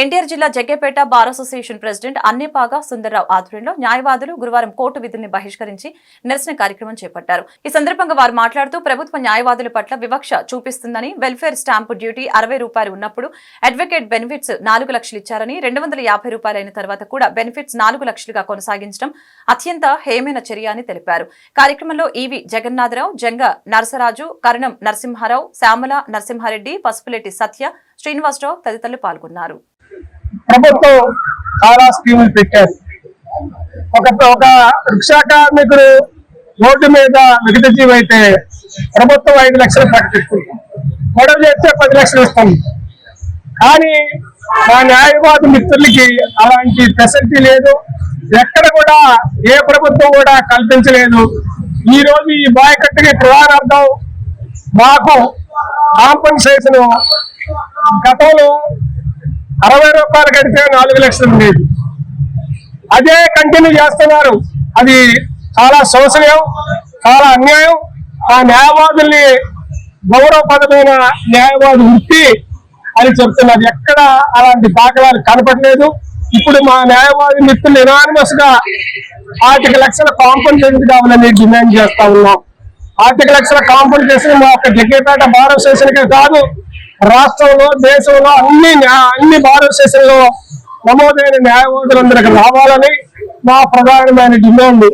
ఎన్టీఆర్ జిల్లా Jaggayyapeta bar association president Annepaga Sundarrao ఆధ్వర్యంలో న్యాయవాదులు గురువారం కోర్టు విధుల్ని బహిష్కరించి నిరసన కార్యక్రమం చేపట్టారు. ఈ సందర్భంగా వారు మాట్లాడుతూ ప్రభుత్వ న్యాయవాదుల పట్ల వివక్ష చూపిస్తుందని వెల్ఫేర్ స్టాంపు డ్యూటీ అరవై రూపాయలు ఉన్నప్పుడు అడ్వకేట్ బెనిఫిట్స్ నాలుగు లక్షలు ఇచ్చారని రెండు వందల యాభై రూపాయలు అయిన తర్వాత కూడా బెనిఫిట్స్ నాలుగు లక్షలుగా కొనసాగించడం అత్యంత హేమైన చర్య అని తెలిపారు. కార్యక్రమంలో ఈవి జగన్నాథరావు జంగ నరసరాజు కరణం నరసింహారావు శ్యామల నరసింహారెడ్డి పసుపులెట్టి సత్య శ్రీనివాసరావు తదితరులు పాల్గొన్నారు. ప్రభుత్వం చాలా స్కీములు పెట్టారు. ఒక ఒక రిక్షా కార్మికుడు రోడ్డు మీద విగత జీవైతే అయితే ప్రభుత్వం ఐదు లక్షలు ప్రకటిస్తుంది. గొడవ చేస్తే పది లక్షలు ఇస్తుంది. కానీ మా న్యాయవాద మిత్రులకి అలాంటి ఫెసిలిటీ లేదు. ఎక్కడ కూడా ఏ ప్రభుత్వం కూడా కల్పించలేదు. ఈ రోజు ఈ బాయకట్టుకి ప్రధానార్థం మాకు కాంపన్సేషన్ గతంలో అరవై రూపాయలు కడితే నాలుగు లక్షలు ఉండేది. అదే కంటిన్యూ చేస్తున్నారు. అది చాలా శోషణీయం చాలా అన్యాయం. ఆ న్యాయవాదుల్ని గౌరవపదమైన న్యాయవాది వృత్తి అని చెప్తున్నారు. ఎక్కడ అలాంటి దాఖలాలు కనపడలేదు. ఇప్పుడు మా న్యాయవాది మిత్రులు ఎనానిమస్గా ఆర్థిక లక్షల కాంపన్సేషన్ కావాలని డిమాండ్ చేస్తా ఉన్నాం. ఆర్థిక లక్షల కాంపన్సేషన్ మా యొక్క జగ్గేపేట భారత కాదు రాష్ట్రంలో దేశంలో అన్ని అన్ని భారతదేశంలో నమోదైన న్యాయవాదులందరికి రావాలని మా ప్రధానమైన డిమాండ్.